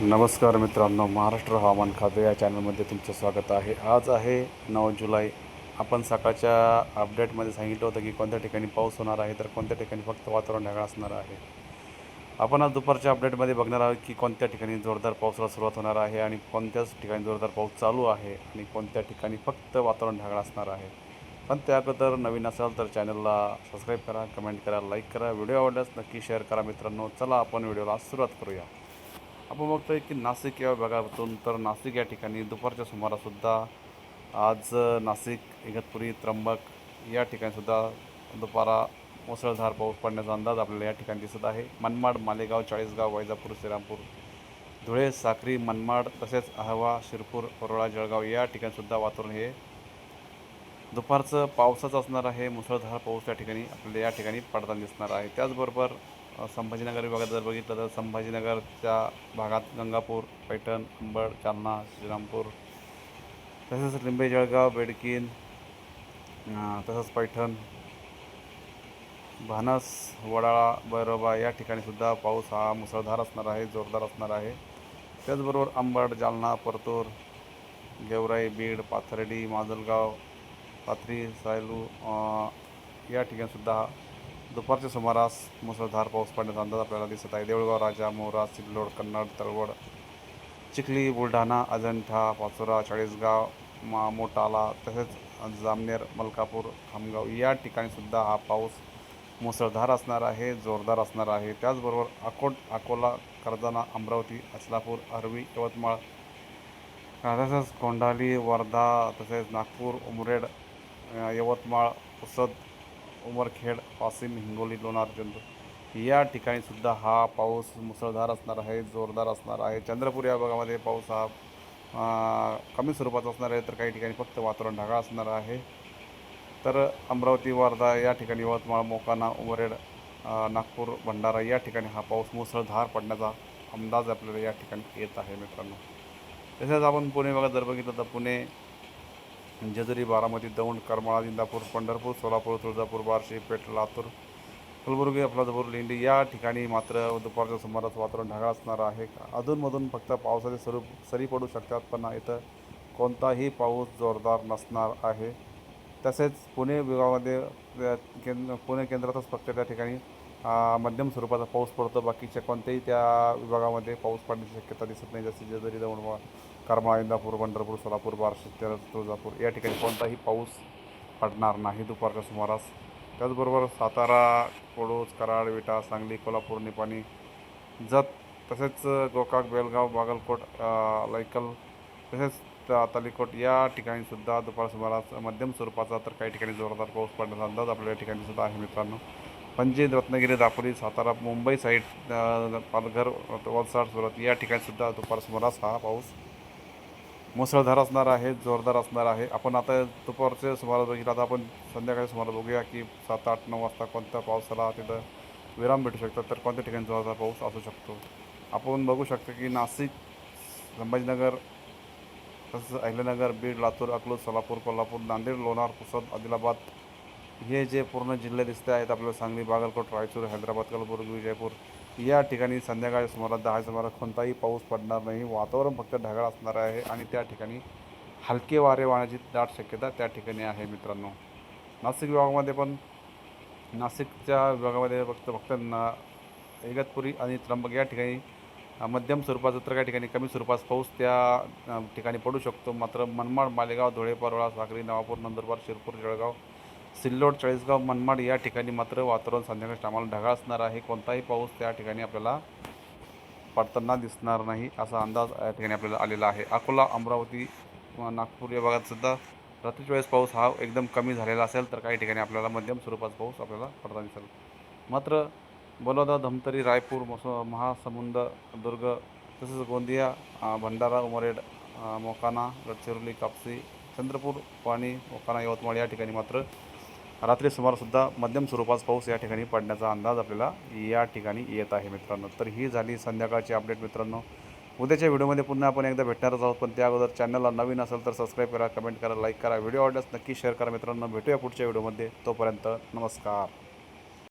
नमस्कार मित्रांनो महाराष्ट्र हवामान खाते या चॅनलमध्ये तुमचं स्वागत आहे. आज आहे नऊ जुलै. आपण सकाळच्या अपडेटमध्ये सांगितलं होतं की कोणत्या ठिकाणी पाऊस होणार आहे तर कोणत्या ठिकाणी फक्त वातावरण ढगाळ असणार आहे. आपण आज दुपारच्या अपडेटमध्ये बघणार आहोत की कोणत्या ठिकाणी जोरदार पावसाला सुरुवात होणार आहे आणि कोणत्याच ठिकाणी जोरदार पाऊस चालू आहे आणि कोणत्या ठिकाणी फक्त वातावरण ढगाळ असणार आहे. पण त्या अगोदर नवीन असाल तर चॅनलला सबस्क्राईब करा कमेंट करा लाईक करा. व्हिडिओ आवडल्यास नक्की शेअर करा मित्रांनो. चला आपण व्हिडिओला सुरुवात करूया. आपण बघतोय की नाशिक या भागातून तर नाशिक या ठिकाणी दुपारच्या सुमारासुद्धा आज नाशिक इगतपुरी त्र्यंबक या ठिकाणीसुद्धा दुपारा मुसळधार पाऊस पडण्याचा अंदाज आपल्याला या ठिकाणी दिसत आहे. मनमाड मालेगाव चाळीसगाव वैजापूर श्रीरामपूर धुळे साक्री मनमाड तसेच अहवा शिरपूर परोळा जळगाव या ठिकाणीसुद्धा वातावरण हे दुपारचं पावसाचं असणार आहे. मुसळधार पाऊस या ठिकाणी आपल्याला या ठिकाणी पडताना दिसणार आहे. त्याचबरोबर संभाजीनगर विभागात जर बघितलं तर संभाजीनगरच्या भागात गंगापूर पैठण अंबड जालना श्रीरामपूर तसेच लिंबे जळगाव बेडकीन तसंच पैठण भानस वडाळा बैरोबा या ठिकाणीसुद्धा पाऊस हा मुसळधार असणार आहे जोरदार असणार आहे. त्याचबरोबर अंबड जालना परतूर गेवराई बीड पाथर्डी माजलगाव पाथरी सायलू या ठिकाणीसुद्धा दुपारच्या सुमारास मुसळधार पाऊस पडण्याचा अंदाज आपल्याला दिसत आहे. देऊळगाव राजा मोरा सिल्लोड कन्नड तळवड चिखली बुलढाणा अजंठा पाचोरा चाळीसगाव मा मोटाला तसेच जामनेर मलकापूर खामगाव या ठिकाणीसुद्धा हा पाऊस मुसळधार असणार आहे जोरदार असणार आहे. त्याचबरोबर अकोट अकोला कर्जाना अमरावती अचलापूर अरवी यवतमाळ तसंच कोंढाली वर्धा तसेच नागपूर उमरेड यवतमाळ पुसद उमरखेड वाशिम हिंगोली लोणार चंद्र या ठिकाणीसुद्धा हा पाऊस मुसळधार असणार आहे जोरदार असणार आहे. चंद्रपूर या भागामध्ये पाऊस हा कमी स्वरूपाचा असणार आहे तर काही ठिकाणी फक्त वातावरण ढगाळ असणार आहे. तर अमरावती वर्धा या ठिकाणी यवतमाळ मोकाना उमरेड नागपूर भंडारा या ठिकाणी हा पाऊस मुसळधार पडण्याचा अंदाज आपल्याला या ठिकाणी येत आहे मित्रांनो. तसेच आपण पुणे भागात जर बघितलं तर पुणे जेजुरी बारामती दौंड करमाळा इंदापूर पंढरपूर सोलापूर तुळजापूर बार्शी पेठ लातूर कलबुर्गी अफलादपूर लेंडी या ठिकाणी मात्र दुपारच्या सुमारास वातावरण ढगाळ असणार आहे. अधूनमधून फक्त पावसाचे स्वरूप सरी पडू शकतात पण इथं कोणताही पाऊस जोरदार नसणार आहे. तसेच पुणे विभागामध्ये केंद्र पुणे केंद्रातच फक्त त्या ठिकाणी मध्यम स्वरूपाचा पाऊस पडतो. बाकीच्या कोणत्याही त्या विभागामध्ये पाऊस पडण्याची शक्यता दिसत नाही. जसे जेजुरी दौंड करमाळा इंदापूर पंढरपूर सोलापूर बार्शी तुळजापूर या ठिकाणी कोणताही पाऊस पडणार नाही दुपारच्या सुमारास. त्याचबरोबर सातारा कोडूस कराड विटा सांगली कोल्हापूर निपाणी जत तसेच गोकाक बेलगाव बागलकोट अ, तसेच तालिकोट या ठिकाणीसुद्धा दुपार सुमारास मध्यम स्वरूपाचा तर काही ठिकाणी जोरदार पाऊस पडण्याचा अंदाज आपल्या या ठिकाणी सुद्धा आहे मित्रांनो. पणजी रत्नागिरी दापोली सातारा मुंबई साईड पालघर वलसाड सुरत या ठिकाणीसुद्धा दुपारसमोरास दुपार हा पाऊस मुसळधार असणार आहे जोरदार असणार आहे. आपण आता दुपारचे सुमारा बघितलं आता आपण संध्याकाळी सुमारास बघूया की सात आठ नऊ वाजता कोणत्या पावसाला तिथं विराम भेटू शकतात तर कोणत्या ठिकाणी जोरदार पाऊस असू शकतो? आपण बघू शकतो की नाशिक संभाजीनगर तसंच अहिल्यानगर बीड लातूर अकलूज सोलापूर कोल्हापूर नांदेड लोणार पुसद आदिलाबाद हे जे पूर्ण जिल्हे दिसते आहेत आपल्याला सांगली बागलकोट रायचूर हैदराबाद कलबुर्गी विजयपूर या ठिकाणी संध्याकाळी सुमारास दहा सुमारास कोणताही पाऊस पडणार नाही. वातावरण फक्त ढगाळ असणार आहे आणि त्या ठिकाणी हलके वारे वाहण्याची दाट शक्यता त्या ठिकाणी आहे मित्रांनो. नाशिक विभागामध्ये पण नाशिकच्या विभागामध्ये फक्त फक्त ना इगतपुरी आणि त्र्यंबक या ठिकाणी मध्यम स्वरूपाचा तर काही ठिकाणी कमी स्वरूपात पाऊस त्या ठिकाणी पडू शकतो. मात्र मनमाड मालेगाव धुळे परळा साक्री नवापूर नंदुरबार शिरपूर जळगाव सिल्लोड चाळीसगाव मनमाड या ठिकाणी मात्र वातावरण संध्याकाळी टायमाला ढगाळ असणार आहे. कोणताही पाऊस त्या ठिकाणी आपल्याला पडताना दिसणार नाही असा अंदाज या ठिकाणी आपल्याला आलेला आहे. अकोला अमरावती किंवा नागपूर या भागात सुद्धा रात्रीच्या वेळेस पाऊस हा एकदम कमी झालेला असेल तर काही ठिकाणी आपल्याला मध्यम स्वरूपाचा पाऊस आपल्याला पडताना दिसेल. मात्र बलोदा धमतरी रायपूर मस महासमुंद दुर्ग तसेच गोंदिया भंडारा उमरेड मोकाना गडचिरोली कापसी चंद्रपूर पाणी मोकाना यवतमाळ या ठिकाणी मात्र रात्री सुमारसुद्धा मध्यम स्वरूपाचा पाऊस या ठिकाणी पडण्याचा अंदाज आपल्याला या ठिकाणी येत आहे मित्रांनो. तर ही झाली संध्याकाळची अपडेट मित्रांनो. उद्याच्या व्हिडिओमध्ये पुन्हा आपण एकदा भेटणारच आहोत पण त्या अगोदर चॅनलला नवीन असेल तर सबस्क्राईब करा कमेंट करा लाईक करा व्हिडिओ आवडल्यास नक्की शेअर करा मित्रांनो. भेटूया पुढच्या व्हिडिओमध्ये. तोपर्यंत नमस्कार.